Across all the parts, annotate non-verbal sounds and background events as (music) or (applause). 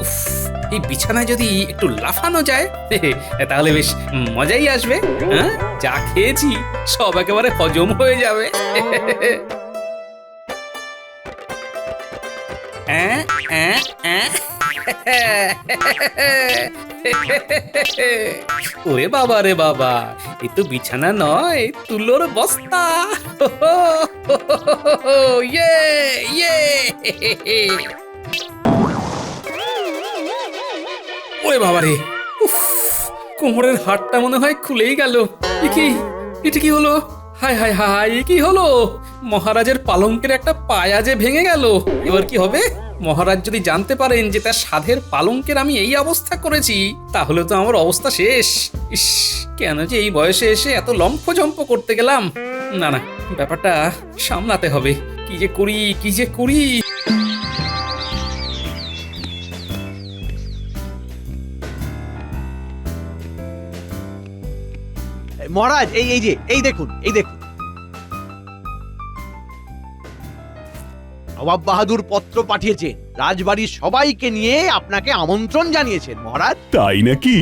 উফ, এই বিছানায় যদি একটু লাফানো যায় (laughs) তাহলে বেশ মজাই আসবে হ্যাঁ? যা খেয়েছি সব একেবারে হজম হয়ে যাবে। (laughs) (laughs) ওরে বাবা রে বাবা এ তো বিছানা নয় তুলোর বস্তা। ইয়ে ইয়ে। ওরে বাবা রে উফ, কোমরের হাড়টা মনে হয় খুলেই গেল। কি? এটা কি হলো? হায় হায় এ কি হলো? মহারাজের পালঙ্কের একটা পায়া যে ভেঙে গেল। এবার কি হবে? মহারাজ যদি জানতে পারেন যে তার সাধের পালঙ্কের আমি এই অবস্থা করেছি তাহলে তো আমার অবস্থা শেষ। ইস কেন যে এই বয়সে এসে এত লম্ফজম্প করতে গেলাম? না না ব্যাপারটা সামলাতে হবে। কি যে করি কি যে করি? মহারাজ এই এই যে এই দেখুন এই দেখুন। নবাব বাহাদুর পত্র পাঠিয়েছেন। রাজবাড়ির সবাইকে নিয়ে আপনাকে আমন্ত্রণ জানিয়েছেন মহারাজ। তাই নাকি?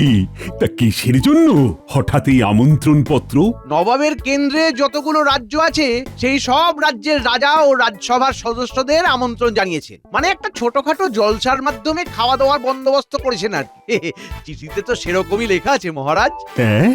তা কিসের জন্য? হঠাৎ এই আমন্ত্রণ পত্র? নবাবের কেন্দ্রে যতগুলো রাজ্য আছে সেই সব রাজ্যের রাজা ও রাজসভার সদস্যদের আমন্ত্রণ জানিয়েছেন। মানে একটা ছোটখাটো জলসার মাধ্যমে খাওয়া দাওয়ার বন্দোবস্ত করেছেন আর কি। (laughs) চিঠিতে তো সেরকমই লেখা আছে মহারাজ। হ্যাঁ?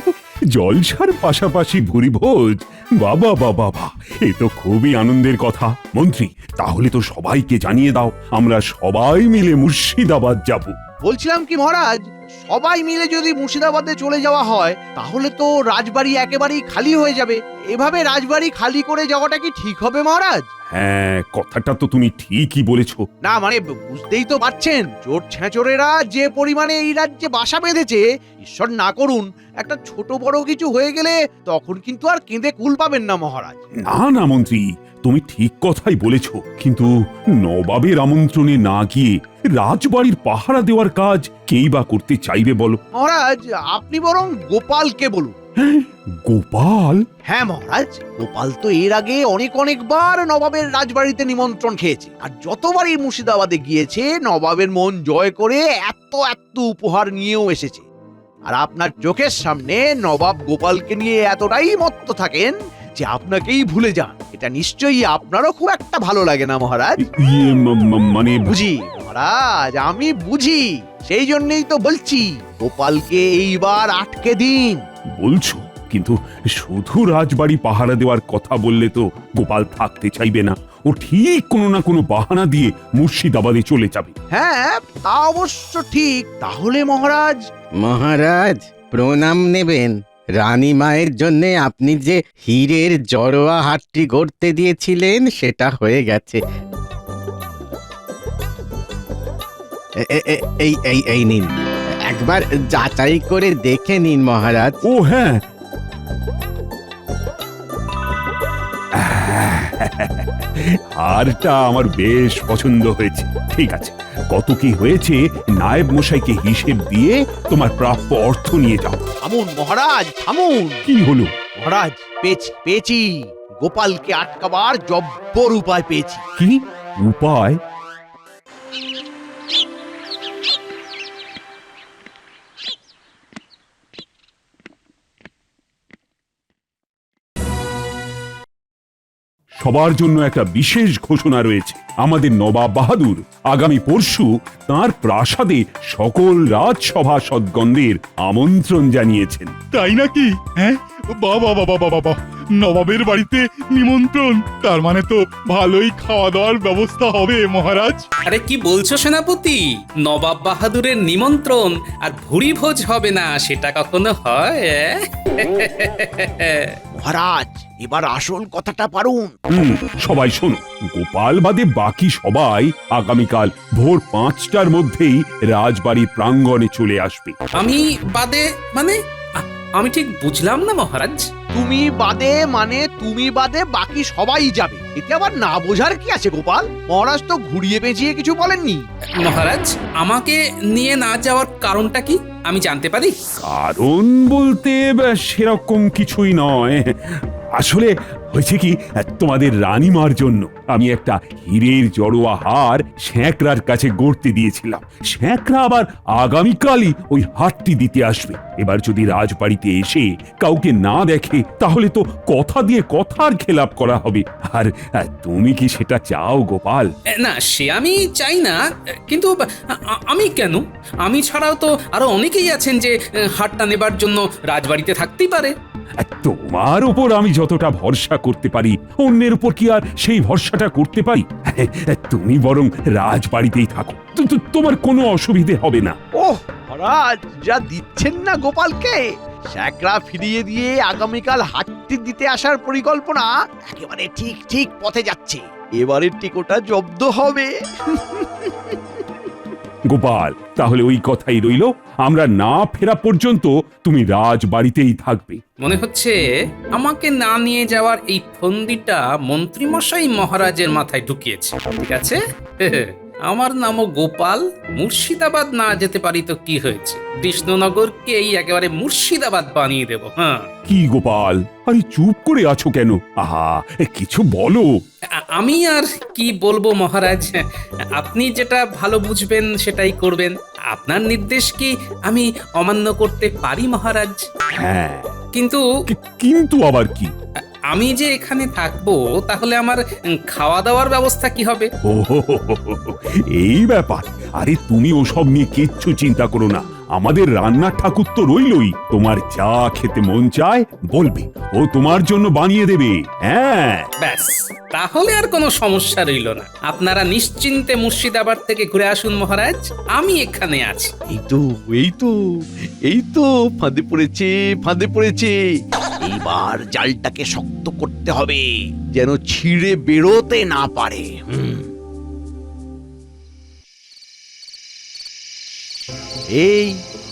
জলসার পাশাপাশি ভুরিভোজ। বাবা বাবা বা এ তো খুবই আনন্দের কথা। মন্ত্রী, তাহলে তো সবাইকে জানিয়ে দাও, আমরা সবাই মিলে মুর্শিদাবাদ যাব। বলছিলাম কি মহারাজ সবাই মিলে যদি মুর্শিদাবাদে চলে যাওয়া হয় তাহলে তো রাজবাড়ি একেবারেই খালি হয়ে যাবে। এভাবে রাজবাড়ি খালি করে যাওয়াটা কি ঠিক হবে মহারাজ? হ্যাঁ কথাটা তো তুমি ঠিকই বলেছ। না মানে বুঝতেই তো পারছেন চোর ছেঁচোরেরা যে পরিমাণে এই রাজ্যে বাসা বেঁধেছে ঈশ্বর না করুন একটা ছোট বড় কিছু হয়ে গেলে তখন কিন্তু আর কেঁদে কুল পাবেন না মহারাজ। না না মন্ত্রী তুমি ঠিক কথাই বলেছ কিন্তু নবাবের আমন্ত্রণে না গিয়ে রাজবাড়ির পাহারা দেওয়ার কাজ কেই বা করতে চাইবে বলো? মহারাজ আপনি বরং গোপালকে বলুন। গোপাল? হ্যাঁ মহারাজ গোপাল তো এর আগে অনেক অনেকবার নবাবের রাজবাড়িতে নিমন্ত্রণ খেয়েছে। আর যতবারই মুর্শিদাবাদে গিয়েছে নবাবের মন জয় করে এত এত উপহার নিয়েও এসেছে। আর আপনার চোখের সামনে নবাব গোপালকে নিয়ে এতটাই মত্ত থাকেন যে আপনাকেই ভুলে যান। এটা নিশ্চয়ই আপনারও খুব একটা ভালো লাগে না মহারাজ? ইয়ে ম- ম- মানে বুঝি মহারাজ আমি বুঝি। সেই জন্যই তো বলছি গোপালকে এইবার আটকে দিন। বলছো? কিন্তু শুধু রাজবাড়ি পাহারা দেওয়ার কথা বললে তো গোপাল থাকতে চাইবে না। ও ঠিক কোনো না কোনো বাহানা দিয়ে মুর্শিদাবাদে চলে যাবে। হ্যাঁ তা অবশ্য ঠিক। তাহলে মহারাজ? মহারাজ প্রণাম নেবেন। রানী মায়ের জন্যে আপনি যে হীরের জড়োয়া হাটটি গড়তে দিয়েছিলেন, সেটা হয়ে গেছে। এই এই এই নিন। একবার যাচাই করে দেখে নিন, মহারাজ। ও হ্যাঁ। হারটা আমার বেশ পছন্দ হয়েছে। ঠিক আছে কত কি হয়েছে নায়েব মশাইকে হিসেব দিয়ে তোমার প্রাপ্য অর্থ নিয়ে যাও। থামুন মহারাজ থামুন। কি হলো? মহারাজ পেয়েছি পেয়েছি। গোপালকে আটকাবার জব্বর উপায় পেয়েছি। কি? উপায়? সবার জন্য একটা বিশেষ ঘোষণা রয়েছে। আমাদের নবাব বাহাদুর আগামী পরশু তার প্রাসাদে সকল রাজসভা সদ্গন্ধের আমন্ত্রণ জানিয়েছেন। তাই নাকি? হ্যাঁ? বাবা বাবা বাবা বাবা নবাবের বাড়িতে নিমন্ত্রণ। তার মানে তো ভালোই খাওয়া দাওয়ার ব্যবস্থা হবে মহারাজ। আরে কি বলছো সেনাপতি? নবাব বাহাদুরের নিমন্ত্রণ আর ভুরি ভোজ হবে না সেটা কখনো হয়? মহারাজ এবার আসল কথাটা পারুন। হুম সবাই শোনো গোপাল বাদে বাকি সবাই আগামীকাল ভোর পাঁচটার মধ্যেই রাজবাড়ির প্রাঙ্গণে চলে আসবে। আমি বাদে মানে আ- আমি ঠিক বুঝলাম না মহারাজ? তুমি বাদে মানে তুমি বাদে বাকি সবাই যাবে। এতে আবার না বোঝার কি আছে গোপাল? মহারাজ তো ঘুরিয়ে পেঁচিয়ে কিছু বলেননি। মহারাজ আমাকে নিয়ে না যাওয়ার কারণটা কি? আমি জানতে পারি। কারণ বলতে বা সেরকম কিছুই নয়। আসলে হয়েছে কি? তোমাদের রানীমার জন্য আমি একটা হীরের জড়োয়া হার শ্যাঁকড়ার কাছে গড়তে দিয়েছিলাম। শ্যাঁকড়া আবার আগামীকালই ওই হারটি দিতে আসবে। এবার যদি রাজবাড়িতে এসে কাউকে না দেখে তাহলে তো কথা দিয়ে কথার খেলাপ করা হবে। আর তুমি কি সেটা চাও গোপাল? না সে আমি চাই না। কিন্তু আমি কেন? আমি ছাড়াও তো আরও অনেকেই আছেন যে হারটা নেবার জন্য রাজবাড়িতে থাকতেই পারে। তোমার উপর আমি যতটা ভরসা করতে পারি। অন্যের উপর কি আর সেই ভরসাটা করতে পারি? তুমি বরং রাজবাড়িতেই থাকো। তোমার কোনো অসুবিধে হবে না। ওহ, মহারাজ, যা দিচ্ছেন না গোপালকে। শ্যাকরা ফিরিয়ে দিয়ে আগামীকাল হাটটি দিতে আসার পরিকল্পনা একেবারে ঠিক ঠিক পথে যাচ্ছে। এবারের টিকোটা জব্দ হবে। গোপাল, তাহলে ওই কথাই রইল, আমরা না ফেরা পর্যন্ত তুমি রাজ বাড়িতেই থাকবে। মনে হচ্ছে আমাকে না নিয়ে যাওয়ার এই ফন্দিটা মন্ত্রীমশাই মহারাজের মাথায় ঢুকিয়েছে, ঠিক আছে? (laughs) আমার নামও গোপাল মুর্শিদাবাদ না যেতে পারি তো কি হয়েছে? কৃষ্ণনগরকেই একেবারে মুর্শিদাবাদ বানিয়ে দেব হ্যাঁ? কি গোপাল আরে চুপ করে আছো কেন? আহা কিছু বলো। আমি আর কি বলব মহারাজ? আপনি যেটা ভালো বুঝবেন সেটাই করবেন। আপনার নির্দেশ কি আমি অমান্য করতে পারি মহারাজ? হ্যাঁ। কিন্তু কিন্তু আবার কি? আমি যে এখানে থাকব তাহলে আমার খাওয়া দাওয়ার ব্যবস্থা কি হবে? ও এই ব্যাপার। আরে তুমি ওসব নিয়ে কিচ্ছু চিন্তা করো না। আমাদের রান্নার ঠাকুর তো রইলই। তোমার যা খেতে মন চায় বলবে। ও তোমার জন্য বানিয়ে দেবে। হ্যাঁ। ব্যাস তাহলে আর কোনো সমস্যা রইল না। আপনারা নিশ্চিন্তে মুর্শিদাবাদ থেকে ঘুরে আসুন মহারাজ। আমি এখানে আছি। এই তো এই তো এই তো ফাঁদে পড়েছে ফাঁদে পড়েছে। এইবার জালটাকে শক্ত করতে হবে যেন ছিঁড়ে বেরোতে না পারে। হুম। এই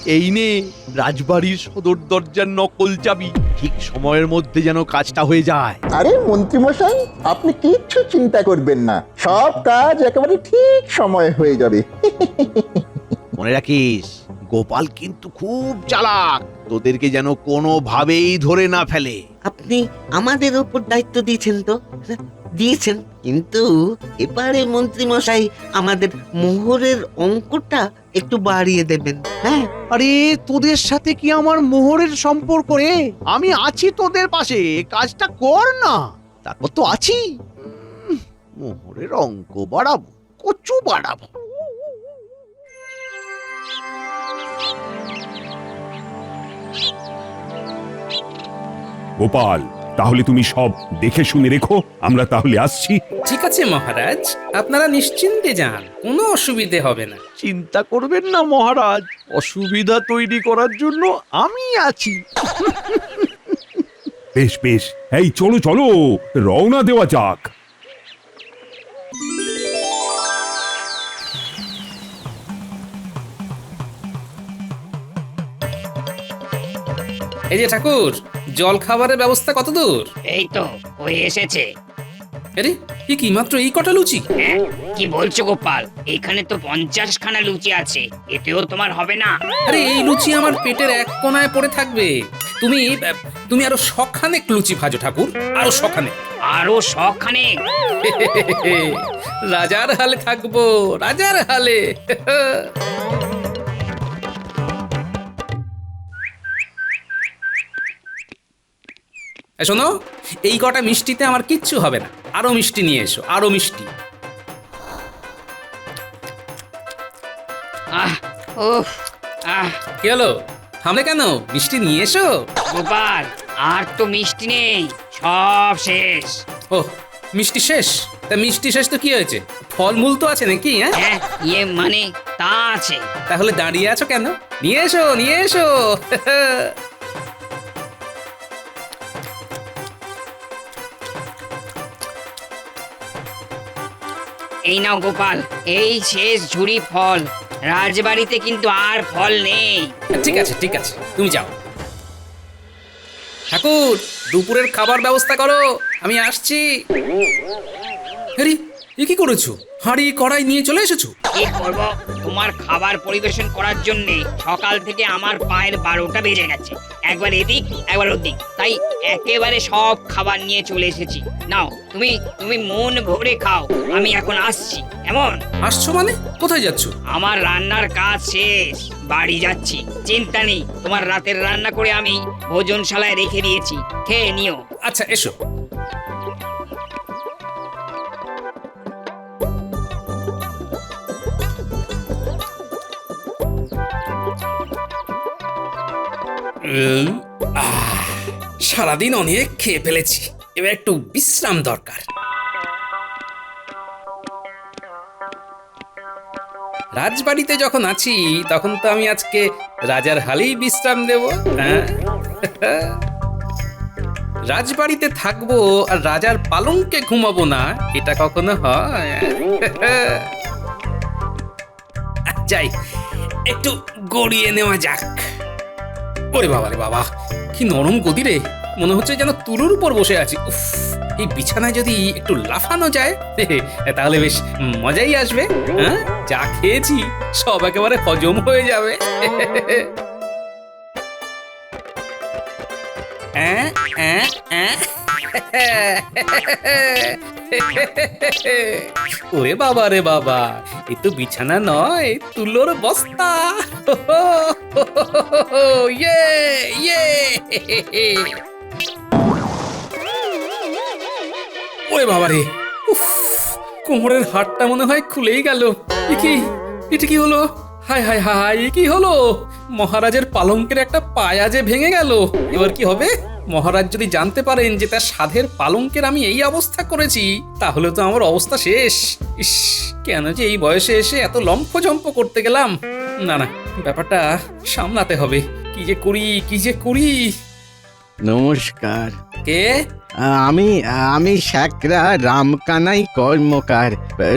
এই নে রাজবাড়ির সদর দরজার নকল চাবি। ঠিক সময়ের মধ্যে যেন কাজটা হয়ে যায়। আরে মন্ত্রীমশাই আপনি কিচ্ছু চিন্তা করবেন না। সব কাজ একেবারে ঠিক সময় হয়ে যাবে। (laughs) মনে রাখিস গোপাল কিন্তু খুব চালাক। তোদেরকে যেন কোনোভাবেই ধরে না ফেলে। আপনি আমাদের ওপর দায়িত্ব দিয়েছেন তো? দিয়েছেন। কিন্তু এবারে মন্ত্রী মশাই আমাদের মোহরের অঙ্কটা একটু বাড়িয়ে দেবেন। হ্যাঁ? আরে তোদের সাথে কি আমার মোহরের সম্পর্ক রে? আমি আছি তোদের পাশে কাজটা কর না। তারপর তো আছি। মোহরের অঙ্ক বাড়াবো কচু বাড়াবো। গোপাল তাহলে তুমি সব দেখে শুনে রেখো আমরা তাহলে আসছি। ঠিক আছে মহারাজ আপনারা নিশ্চিন্তে যান কোনো অসুবিধে হবে না। চিন্তা করবেন না মহারাজ অসুবিধা তৈরি করার জন্য আমি আছি। বেশ বেশ এই চলো চলো রওনা দেওয়া যাক। এই যে ঠাকুর জল খাবারের ব্যবস্থা কত দূর? এই তো ওই এসেছে। আরে এ কি মাত্র এই কটা লুচি? হ্যাঁ কি বলছো গোপাল? এখানে তো পঞ্চাশ খানা লুচি আছে এতেও তোমার হবে না। আরে এই লুচি আমার পেটের এক কোনায় পড়ে থাকবে। তুমি তুমি আরও শখানেক লুচি ভাজো ঠাকুর আরও শখানেক। আরও শখানে (laughs) রাজার হালে থাকব রাজার হালে। (laughs) শোনো এই কটা মিষ্টিতে আমার কিচ্ছু হবে না। আরও মিষ্টি নিয়ে এসো আরও মিষ্টি। আহ উফ। আহ কি হলো? থামলে কেন? মিষ্টি নিয়ে এসো। গোপাল আর তো মিষ্টি নেই সব শেষ। ও মিষ্টি শেষ? তা মিষ্টি শেষ তো কি হয়েছে? ফলমূল তো আছে নাকি হ্যাঁ? হ্যাঁ ইয়ে মানে তা আছে। তাহলে দাঁড়িয়ে আছো কেন? নিয়ে এসো নিয়ে এসো। (laughs) এই নাও গোপাল, এই শেষ ঝুড়ি ফল। রাজবাড়িতে কিন্তু আর ফল নেই। ঠিক আছে ঠিক আছে, তুমি যাও। ঠাকুর, দুপুরের খাবার ব্যবস্থা করো, আমি আসছি। এ কি করেছ? হাঁড়ি কড়াই নিয়ে চলে এসেছ? কি করব? তোমার খাবার পরিবেশন করার জন্য সকাল থেকে আমার পায়ের বারোটা বেজে গেছে। একবার এদিক একবার ওদিক। তাই একেবারে সব খাবার নিয়ে চলে এসেছি। নাও তুমি তুমি মন ভরে খাও। আমি এখন আসছি। কেমন আসছো মানে? কোথায় যাচ্ছ? আমার রান্নার কাজ শেষ। বাড়ি যাচ্ছি। চিন্তা নেই তোমার রাতের রান্না করে আমি ভোজনশালায় রেখে দিয়েছি। খেয়ে নিও। আচ্ছা এসো। সারাদিন অনেক খেয়ে ফেলেছি। এবার একটু বিশ্রাম দরকার। রাজবাড়িতে যখন আছি, তখন তো আমি আজকে রাজার হালেই বিশ্রাম দেব হ্যাঁ? রাজবাড়িতে থাকব আর রাজার পালঙ্কে ঘুমাবো না, এটা কখনো হয়? যাই, একটু গড়িয়ে নেওয়া যাক। ওরে বাবা রে বাবা, কি নরম গদি রে। মনে হচ্ছে যেন তুলোর উপর বসে আছি। উফ, এই বিছানায় যদি একটু লাফানো যায় তাহলে বেশ মজাই আসবে হ্যাঁ? যা খেয়েছি, সব একেবারে হজম হয়ে যাবে। হ্যাঁ হ্যাঁ অ্যাঁ। ওরে বাবা রে বাবা, এ তো বিছানা নয়, তুলোর বস্তা। ইয়ে ইয়ে। ওরে বাবা রে কোমরের হাড়টা মনে হয় খুলেই গেল। কি, এটা কি হলো? হায় হায়, এ কি হলো? মহারাজের পালঙ্কের একটা পায়া যে ভেঙে গেল। এবার কি হবে? মহারাজ যদি জানতে পারেন যে তার সাধের পালঙ্কের আমি এই অবস্থা করেছি তাহলে তো আমার অবস্থা শেষ। ইস কেন যে এই বয়সে এসে এত লম্ফজম্প করতে গেলাম? না না ব্যাপারটা সামলাতে হবে। কি যে করি কি যে করি? নমস্কার। কে? আমি আমি শ্যাকরা রামকানাই কর্মকার।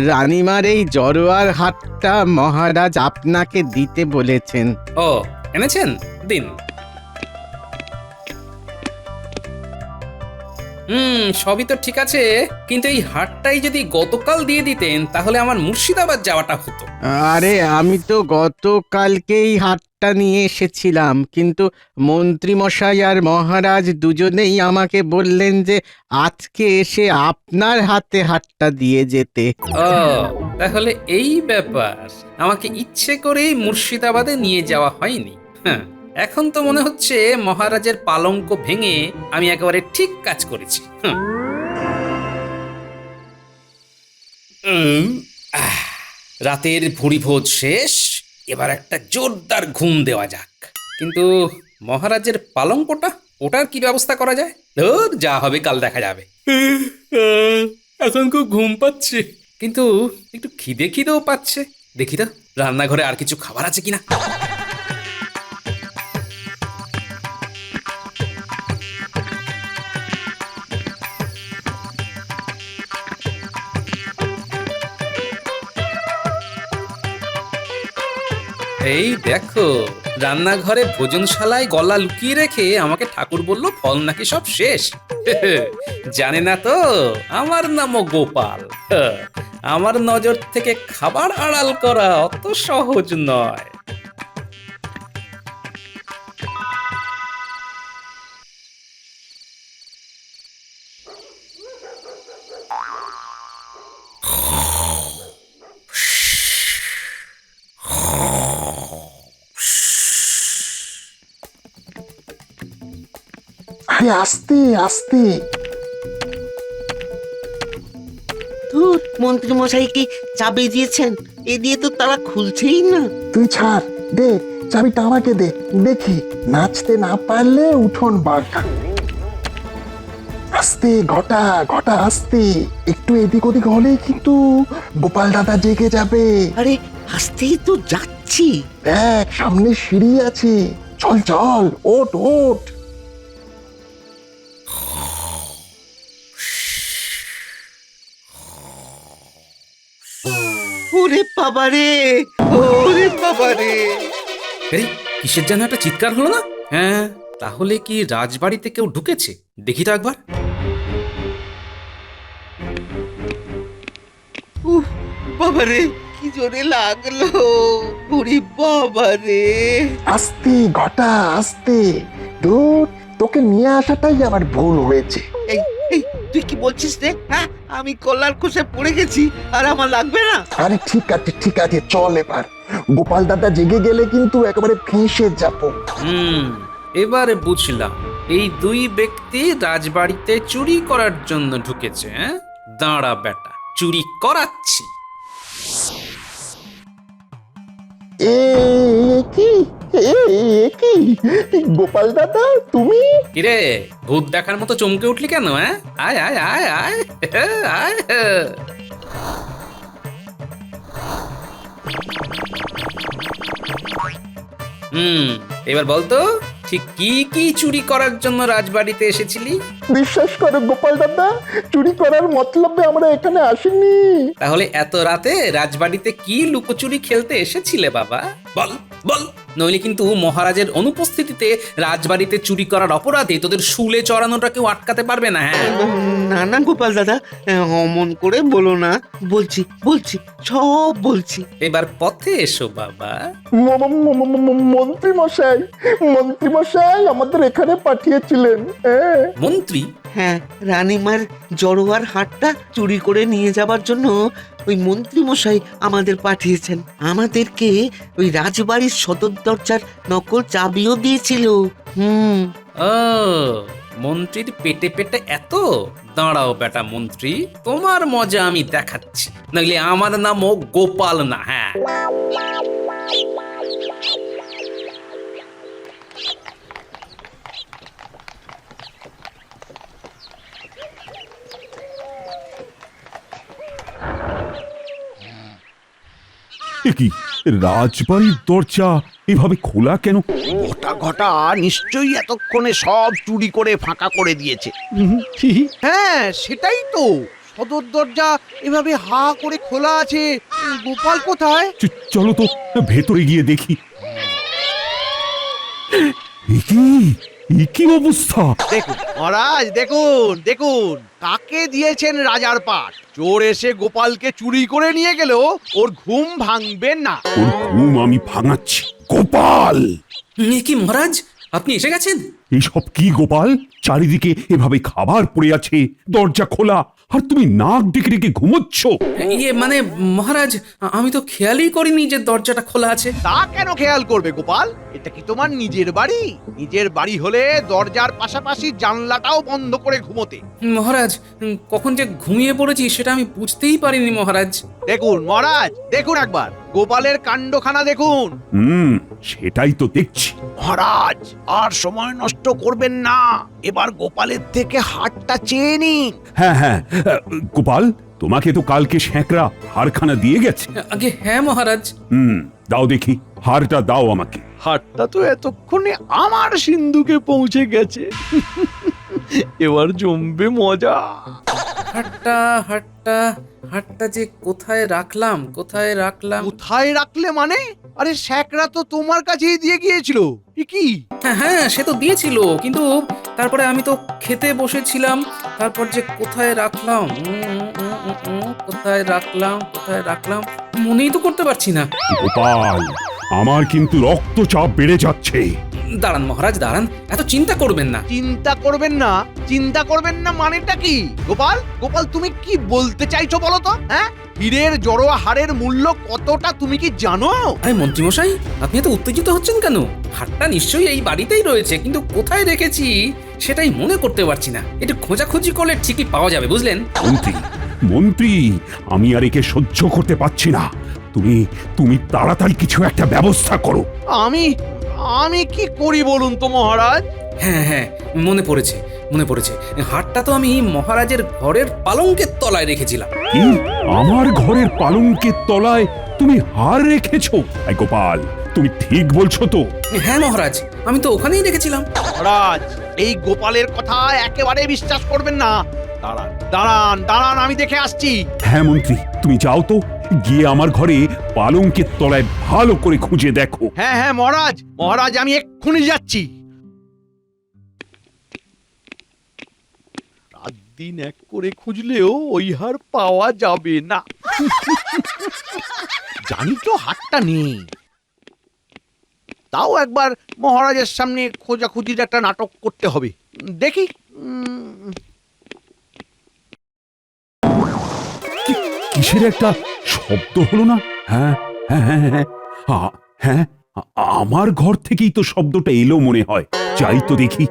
রানীমার এই জরোয়ার হাটটা মহারাজ আপনাকে দিতে বলেছেন। ও এনেছেন? দিন। হুম সবই তো ঠিক আছে কিন্তু এই হাটটাই যদি গতকাল দিয়ে দিতেন তাহলে আমার মুর্শিদাবাদ যাওয়াটা হতো। আরে আমি তো গতকালকেই হাটটা নিয়ে এসেছিলাম কিন্তু মন্ত্রী মশাই আর মহারাজ দুজনেই আমাকে বললেন যে আজকে এসে আপনার হাতে হাটটা দিয়ে যেতে। ও তাহলে এই ব্যাপার। আমাকে ইচ্ছে করেই মুর্শিদাবাদে নিয়ে যাওয়া হয়নি। হ্যাঁ। এখন তো মনে হচ্ছে মহারাজের পালঙ্ক ভেঙে আমি একেবারে ঠিক কাজ করেছি। রাতের ভুড়িভোজ শেষ এবার একটা জোরদার ঘুম দেওয়া যাক। কিন্তু মহারাজের পালঙ্কটা ওটার কি ব্যবস্থা করা যায়? ধর যা হবে কাল দেখা যাবে। এখন খুব ঘুম পাচ্ছে। কিন্তু একটু খিদে খিদেও পাচ্ছে। দেখি তো রান্নাঘরে আর কিছু খাবার আছে কিনা? এই দেখো, রান্নাঘরে ভোজনশালায় গলা লুকিয়ে রেখে আমাকে ঠাকুর বলল, ফল নাকি সব শেষ? (laughs) জানে না তো, আমার নামও গোপাল। (laughs) আমার নজর থেকে খাবার আড়াল করা অত সহজ নয়। আরে আস্তে আস্তে। ধুর মন্ত্রী মশাই কি চাবি দিয়েছেন এ দিয়ে তো তালা খুলছেই না। তুই ছাড় দে চাবিটা আমাকে দে। দেখি নাচতে না পারলে উঠোন বাঘ আস্তে ঘটা ঘটা আস্তে। একটু এদিক ওদিক হলেই কিন্তু গোপাল দাদা জেগে যাবে। আরে আসতেই তো যাচ্ছি। দেখ সামনে সিঁড়ি আছে। চল চল ওট ওট ওরে বাবারে ওরে বাবারে। এই কিসের যেন একটা চিৎকার হলো না? হ্যাঁ তাহলে কি রাজবাড়িতে কেউ ঢুকেছে? দেখি তো একবার। বাবারে কি জোরে লাগল। ওরে বাবারে। আস্তে ঘটা আস্তে। দূর তোকে নিয়ে আসাটাই আমার ভুল হয়েছে। এই এই তুই কি বলছিস রে? হ্যাঁ আমি কলার খুশে পড়ে গেছি আর আমার লাগবে না। আরে ঠিক আছে ঠিক আছে চল এবার। গোপাল দাদা জেগে গেলে কিন্তু একেবারে ফেঁসে যাব। হুম এবারে বুঝলাম। এই দুই ব্যক্তি রাজবাড়িতে চুরি করার জন্য ঢুকেছে হ্যাঁ? দাঁড়া বেটা চুরি করাচ্ছি। এ কি? এ গোপাল দাদা, তুমি? কিরে, ভূত দেখার মতো চমকে উঠলি কেন হ্যাঁ? আয় আয় আয় আয় আয়। হুম, এবার বলতো? ঠিক কি কি চুরি করার জন্য রাজবাড়িতে এসেছিলি? বিশ্বাস করো গোপাল দাদা চুরি করার মতলবে আমরা এখানে আসিনি। তাহলে এত রাতে রাজবাড়িতে কি লুকোচুরি খেলতে এসেছিলে বাবা? বল বল। নইলে কিন্তু মহারাজের অনুপস্থিতিতে রাজবাড়িতে চুরি করার অপরাধে তোদের শুলে চড়ানোটা কেউ আটকাতে পারবে না হ্যাঁ? না না গোপাল দাদা অমন করে বলো না। বলছি বলছি সব বলছি। এবার পথে এসো বাবা। মন্ত্রী মশাই মন্ত্রী মশাই আমাদের এখানে পাঠিয়েছিলেন হ্যাঁ মন্ত্রী? হ্যাঁ রানীমার জড়োয়ার হাটটা চুরি করে নিয়ে যাবার জন্য ওই মন্ত্রীমশাই আমাদের পাঠিয়েছেন। আমাদেরকে ওই রাজবাড়ির সদর দরজার নকল চাবিও দিয়েছিল। হুম। ও, মন্ত্রীর পেটে পেটে এত? দাঁড়াও বেটা মন্ত্রী, তোমার মজা আমি দেখাচ্ছি। নইলে আমার নামও গোপাল না হ্যাঁ। কি? রাজবাড়ির দরজা এভাবে খোলা কেন? ঘটা ঘটা নিশ্চয়ই এতক্ষণে সব চুরি করে ফাঁকা করে দিয়েছে। হ্যাঁ সেটাই তো। সদর দরজা এভাবে হা করে খোলা আছে। গোপাল কোথায়? চলো তো ভেতরে গিয়ে দেখি। কি? এ কি অবস্থা? দেখুন মহারাজ দেখুন দেখুন কাকে দিয়েছেন রাজার পাট চোর এসে গোপালকে চুরি করে নিয়ে গেল ওর ঘুম ভাঙবে না। ওর ঘুম আমি ভাঙাচ্ছি। গোপাল! এ কি মহারাজ আপনি এসে গেছেন? এসব কি গোপাল? চারিদিকে এভাবে খাবার পড়ে আছে দরজা খোলা আর তুমি নাক ডেকে ডেকে ঘুমোচ্ছ? ইয়ে মানে মহারাজ আমি তো খেয়ালই করিনি যে দরজাটা খোলা আছে। তা কেন খেয়াল করবে গোপাল? এটা কি তোমার নিজের বাড়ি? নিজের বাড়ি হলে দরজার পাশাপাশি জানলাটাও বন্ধ করে ঘুমোতে। মহারাজ কখন যে ঘুমিয়ে পড়েছি সেটা আমি বুঝতেই পারিনি মহারাজ। দেখুন মহারাজ দেখুন একবার। গোপালের কাণ্ডখানা দেখুন। হুম সেটাই তো দেখছি। মহারাজ আর সময় নষ্ট করবেন না। এবার গোপালের থেকে হাতটা চেয়ে নিন। হ্যাঁ হ্যাঁ আহ, গোপাল তোমাকে তো কালকে স্যাঁকড়া হারখানা দিয়ে গেছে। আগে হ্যাঁ মহারাজ। হুম দাও দেখি হারটা দাও আমাকে। হাটটা তো এতক্ষণে আমার সিন্ধুকে পৌঁছে গেছে। এবার জমবে মজা। হাটটা হাটটা হাটটা যে কোথায় রাখলাম কোথায় রাখলাম? কোথায় রাখলে মানে? আরে শ্যাকরা তো তোমার কাছেই দিয়ে গিয়েছিল। এ কি? হ্যাঁ হ্যাঁ সে তো দিয়েছিল কিন্তু তারপরে আমি তো খেতে বসেছিলাম। তারপর যে কোথায় রাখলাম কোথায় রাখলাম কোথায় রাখলাম মনেই তো করতে পারছি না। গোপাল আমার কিন্তু রক্তচাপ বেড়ে যাচ্ছে। দাঁড়ান মহারাজ দাঁড়ান। এত চিন্তা করবেন না। চিন্তা করবেন না? চিন্তা করবেন না মানেটা কি? গোপাল গোপাল তুমি কি বলতে চাইছো বলো তো? হ্যাঁ? হীরের জড়োয়া হারের মূল্য কতটা তুমি কি জানো? আরে মন্ত্রীমশাই আপনি এত উত্তেজিত হচ্ছেন কেন? হারটা নিশ্চয়ই এই বাড়িতেই রয়েছে কিন্তু কোথায় রেখেছি সেটাই মনে করতে পারছি না। একটু খোঁজাখুঁজি করলে ঠিকই পাওয়া যাবে বুঝলেন? মন্ত্রী মন্ত্রী আমি আর একে সহ্য করতে পারছি না। তুমি তুমি তাড়াতাড়ি কিছু একটা ব্যবস্থা করো। আমি আমি কি করি বলুন তো মহারাজ? হ্যাঁ হ্যাঁ মনে পড়েছে মনে পড়েছে। হাটটা তো আমি মহারাজের ঘরের পালঙ্কের তলায় রেখেছিলাম। কি? আমার ঘরের পালঙ্কের তলায় তুমি হার রেখেছো? আই গোপাল তুমি ঠিক বলছো তো। হ্যাঁ মহারাজ আমি তো ওখানেই রেখেছিলাম। মহারাজ এই গোপালের কথা একেবারে বিশ্বাস করবেন না। দাঁড়ান দাঁড়ান দাঁড়ান আমি দেখে আসছি। হ্যাঁ মন্ত্রী তুমি যাও তো। গিয়ে আমার ঘরে পালঙ্কের তলায় ভালো করে খুঁজে দেখো। হ্যাঁ হ্যাঁ মহারাজ। মহারাজ আমি এক্ষুনি যাচ্ছি। রাত দিন এক করে খুঁজলেও ওই হার পাওয়া যাবে না। জানি তো হারটা নেই। তাও একবার মহারাজের সামনে খোঁজাখুঁজির একটা নাটক করতে হবে। দেখি উম, কিসের একটা শব্দ হলো না? হ্যাঁ হ্যাঁ হ্যাঁ হ্যাঁ হ্যাঁ আ- আমার ঘর থেকেই তো শব্দটা এলো মনে হয়। যাই তো দেখি।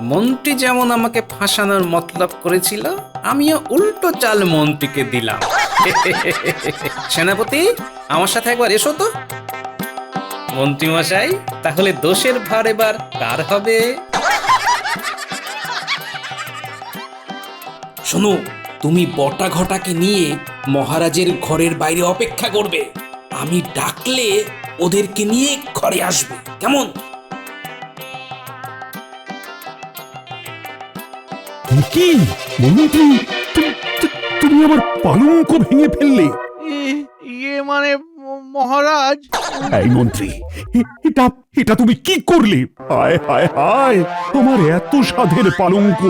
মন্ত্রী যেমন আমাকে ফাঁসানোর মতলব করেছিল, আমিও উল্টো চাল মন্ত্রীকে দিলাম। সেনাপতি, আমার সাথে একবার এসো তো। মন্ত্রী মশাই তাহলে দোষের ভার এবার কার হবে? শোনো তুমি বটা ঘটাকে নিয়ে মহারাজের ঘরের বাইরে অপেক্ষা করবে। আমি ডাকলে ওদেরকে নিয়ে ঘরে আসবে। কেমন? কি? মন্ত্রী তুমি আমার পালঙ্ক ভেঙে ফেললে। ইয়ে মানে মহারাজ। এই মন্ত্রী এটা এটা তুমি কি করলে? হায় হায় হায় আমার এত সাধের পালঙ্ক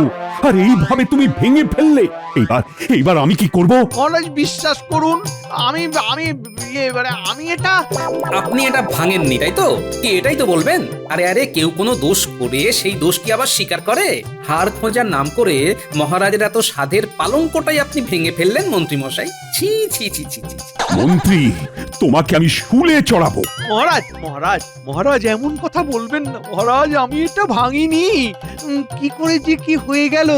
আর এইভাবে তুমি ভেঙে ফেললে? এইবার এইবার আমি কি করব? মহারাজ বিশ্বাস করুন আমি আমি ইয়ে মানে আমি এটা আপনি এটা ভাঙেননি তাই তো? কি এটাই তো বলবেন? আরে আরে কেউ কোনো দোষ করে সেই দোষ কি আবার স্বীকার করে? হার খোঁজার নাম করে মহারাজের এত সাধের পালঙ্কটাই আপনি ভেঙে ফেললেন মন্ত্রী মশাই। ছি ছি ছি ছি ছি। মন্ত্রী তোমাকে আমি শুলে চড়াবো। মহারাজ মহারাজ মহারাজ এমন কথা বলবেন না। মহারাজ আমি এটা ভাঙিনি। উম, কি করে যে কি হয়ে গেল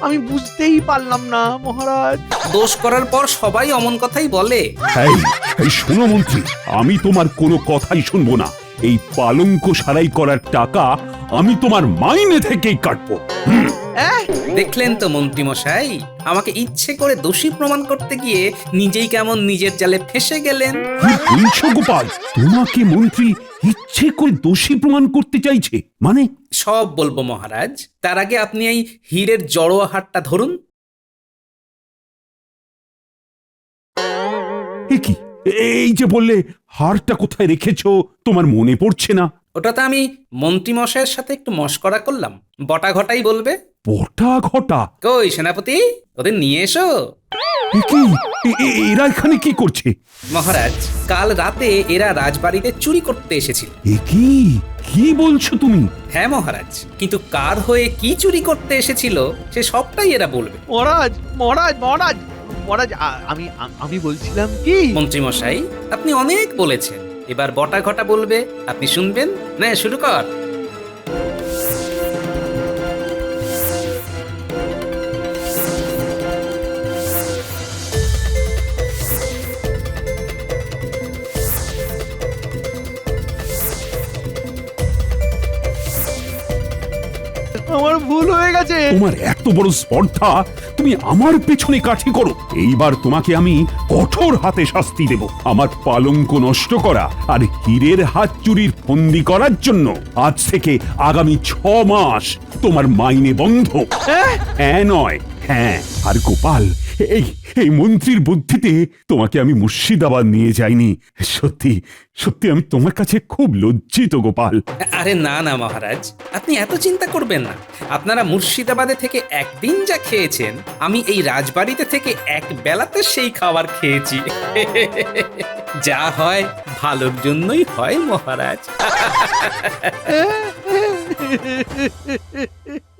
আমি বুঝতেই পারলাম না মহারাজ। দোষ করার পর সবাই অমন কথাই বলে। এই এই শোনো মন্ত্রী আমি তোমার কোনো কথাই শুনব না। এই পালঙ্ক সারাই করার টাকা আমি তোমার মাইনে থেকেই কাটবো। হ্যাঁ দেখলেন তো মন্ত্রী মশাই আমাকে ইচ্ছে করে দোষী প্রমাণ করতে গিয়ে নিজেই কেমন নিজের জালে ফেসে গেলেন। কি বলছো গোপাল তোমাকে মন্ত্রী ইচ্ছে করে দোষী প্রমাণ করতে চাইছে। মানে? সব বলব মহারাজ তার আগে আপনি এই হীরের জড়োয়া হাটটা ধরুন। এ কি? এই যে বললে হারটা কোথায় রেখেছো তোমার মনে পড়ছে না? ওটাতে আমি মন্ত্রী মশাইয়ের সাথে একটু মস্করা করলাম। বটা ঘটাই বলবে। বটা ঘটা কই সেনাপতি? ওদের নিয়ে এসো। এ কি? এ- এ- এরা এখানে কি করছে? মহারাজ কাল রাতে এরা রাজবাড়িতে চুরি করতে এসেছিল। এ কি? কি বলছো তুমি? হ্যাঁ মহারাজ কিন্তু কার হয়ে কি চুরি করতে এসেছিল সে সবটাই এরা বলবে। মহারাজ মহারাজ মহারাজ মহারাজ আ- আমি আ- আমি বলছিলাম কি? মন্ত্রী মশাই আপনি অনেক বলেছেন। এবার বটা ঘটা বলবে আপনি শুনবেন? না শুরু কর। হয়ে গেছে তোমার এত বড় স্পর্ধা তুমি আমার পেছনে কাঠি করো। এইবার তোমাকে আমি কঠোর হাতে শাস্তি দেব। আমার পালঙ্ক নষ্ট করা আর হীরের হাত চুরির ফন্দি করার জন্য আজ থেকে আগামী ছ মাস তোমার মাইনে বন্ধ। হ্যাঁ নয় হ্যাঁ। আর গোপাল এই এই মন্ত্রীর বুদ্ধিতে তোমাকে আমি মুর্শিদাবাদ নিয়ে যাইনি। সত্যি সত্যি আমি তোমার কাছে খুব লজ্জিত গোপাল। আরে না না মহারাজ আপনি এত চিন্তা করবেন না। আপনারা মুর্শিদাবাদে থেকে একদিন যা খেয়েছেন আমি এই রাজবাড়িতে থেকে এক বেলাতে সেই খাবার খেয়েছি। যা হয় ভালোর জন্যই হয় মহারাজ। (laughs)